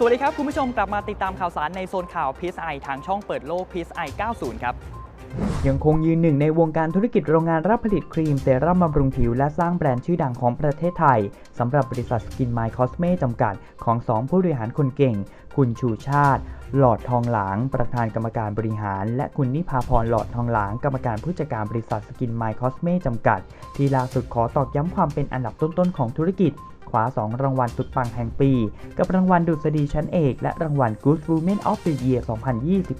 สวัสดีครับ คุณผู้ชมกลับมาติดตามข่าวสารในโซนข่าว PSI ทางช่องเปิดโลก PSI 90 ครับ ยังคงยืนหนึ่งในวงการธุรกิจโรงงานรับผลิตครีมเซรั่มบำรุงผิว และสร้างแบรนด์ชื่อดังของประเทศไทยสำหรับบริษัทสกินไมล์คอสเมจำกัด ของสองผู้บริหารคนเก่ง คุณชูชาติ หลอดทองหลาง ประธานกรรมการบริหาร และคุณนิพาพรหลอดทองหลาง กรรมการผู้จัดการบริษัทสกินไมล์คอสเมจำกัด ที่ล่าสุดขอตอกย้ำความเป็นอันดับต้นๆของธุรกิจ คว้า 2 รางวัลสุดปังแห่งปี กับรางวัลดุษฎีชั้นเอก และรางวัล Good Women of the Year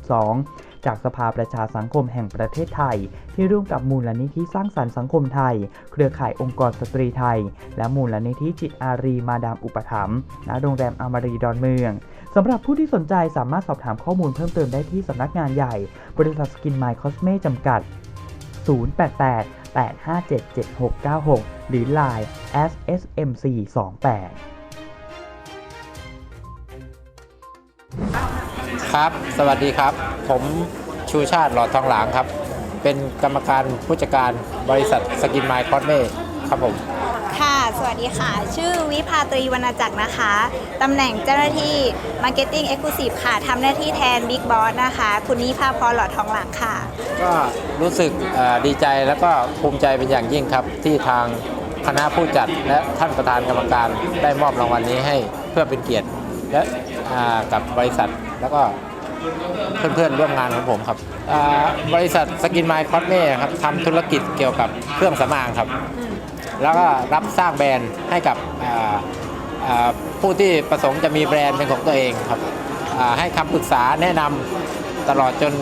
2022 จากสภาประชาสังคมแห่งประเทศไทย ที่ร่วมกับมูลนิธิสร้างสรรค์สังคมไทย เครือข่ายองค์กรสตรีไทย และมูลนิธิจิตอารีมาดามอุปถัมภ์ณโรงแรมอามารีดอนเมืองสำหรับผู้ที่สนใจสามารถสอบถามข้อมูลเพิ่มเติมได้ที่สำนักงานใหญ่ บริษัทสกินไมล์คอสเมจำกัด 088 857 7696 หรือ Line @smc 28 ครับ สวัสดีครับ ผมชูชาติหลอดทองหลางครับ เป็นกรรมการผู้จัดการบริษัทสกินไมค์คอสเม่ครับผม สวัสดีค่ะ ชื่อวิภาตรีวรรณจักรนะคะ ตำแหน่งเจ้าหน้าที่ Marketing Exclusive ค่ะ ทำหน้าที่แทน Big Boss นะคะ คุณนิพาพรหลอดทองหลังค่ะ ก็รู้สึกดีใจแล้วก็ภูมิใจเป็นอย่างยิ่งครับ ที่ทางคณะผู้จัดและท่านประธานกรรมการได้มอบรางวัลนี้ให้เพื่อเป็นเกียรติ และกับบริษัทแล้วก็เพื่อนๆร่วมงานของผมครับบริษัทสกินไมล์คอสเม่ครับทำธุรกิจเกี่ยวกับเครื่องสำอางครับ แล้วก็รับสร้างแบรนด์ให้กับผู้ที่ประสงค์จะมีแบรนด์เป็นของตัวเองครับให้คำปรึกษาแนะนำตลอดจน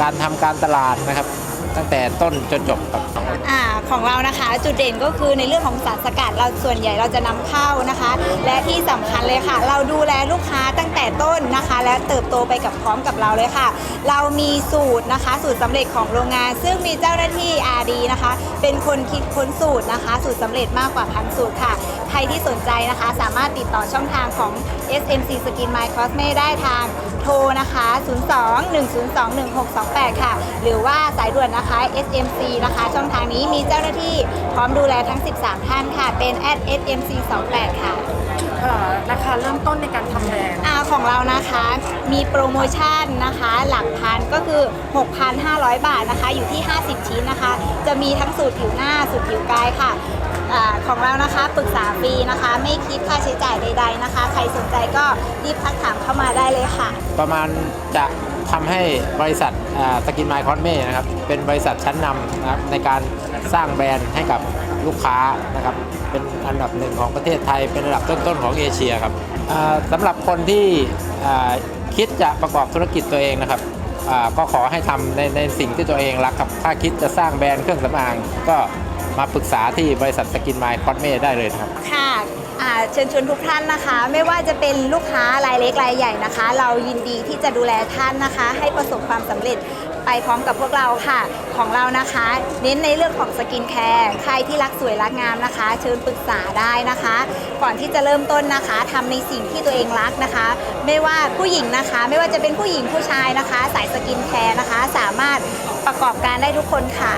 การทำการตลาดนะครับ ตั้งแต่ต้นจนจบครับ อ่าของเรานะคะจุดเด่นก็คือในเรื่องของสารสกัดเราส่วนใหญ่เราจะนำเข้านะคะ และที่สำคัญเลยค่ะ เราดูแลลูกค้าตั้งแต่ต้นนะคะ และเติบโตไปกับพร้อมกับเราเลยค่ะ เรามีสูตรนะคะ สูตรสำเร็จของโรงงาน ซึ่งมีเจ้าหน้าที่ RD นะคะ เป็นคนคิดค้นสูตรนะคะ สูตรสำเร็จมากกว่าพันสูตรค่ะ ครที่สนใจนะคะ สามารถติดต่อช่องทางของ SMC Skin My Cosme ได้ทางโทรนะคะ 02 102 1628 ค่ะ หรือว่าสายด่วนนะคะ SMC นะคะ ช่องทางนี้มีเจ้าหน้าที่พร้อมดูแลทั้ง 13 ท่านค่ะ เป็น SMC 28ค่ะ เอ่อราคาเริ่มต้นในการทำแบรนด์อาของเรานะคะมีโปรโมชั่นนะคะ หลักพันก็คือ 6,500 บาทนะคะ อยู่ที่ 50 ชิ้นนะคะ จะมีทั้งสูตรผิวหน้าสูตรผิวกายค่ะ อของเรานะคะปรึกษาฟรีนะคะ ไม่คิดค่าใช้จ่ายใด ๆนะคะ ใครสนใจก็รีบทักถามเข้ามาได้เลยค่ะ ประมาณจะทำให้บริษัทสกินไมล์คอสเม่นะครับเป็นบริษัทชั้นนำนะครับในการสร้างแบรนด์ให้กับลูกค้านะครับเป็นอันดับหนึ่งของประเทศไทย เป็นอันดับต้นๆของเอเชียครับอ่าสำหรับคนที่คิดจะประกอบธุรกิจตัวเองนะครับก็ขอให้ทำในในสิ่งที่ตัวเองรักครับถ้าคิดจะสร้างแบรนด์เครื่องสำอางก็ มาปรึกษาที่บริษัทสกินไมล์คอสเมได้เลยนะครับ ค่ะอ่าเชิญชวนทุกท่านนะคะ ไม่ว่าจะเป็นลูกค้ารายเล็กรายใหญ่นะคะ เรายินดีที่จะดูแลท่านนะคะ ให้ประสบความสำเร็จไปพร้อมกับพวกเราค่ะ ของเรานะคะ เน้นในเรื่องของสกินแคร์ใครที่รักสวยรักงามนะคะ เชิญปรึกษาได้นะคะ ก่อนที่จะเริ่มต้นนะคะทำในสิ่งที่ตัวเองรักนะคะ ไม่ว่าผู้หญิงนะคะ ไม่ว่าจะเป็นผู้หญิงผู้ชายนะคะ สายสกินแคร์นะคะ สามารถประกอบการได้ทุกคนค่ะ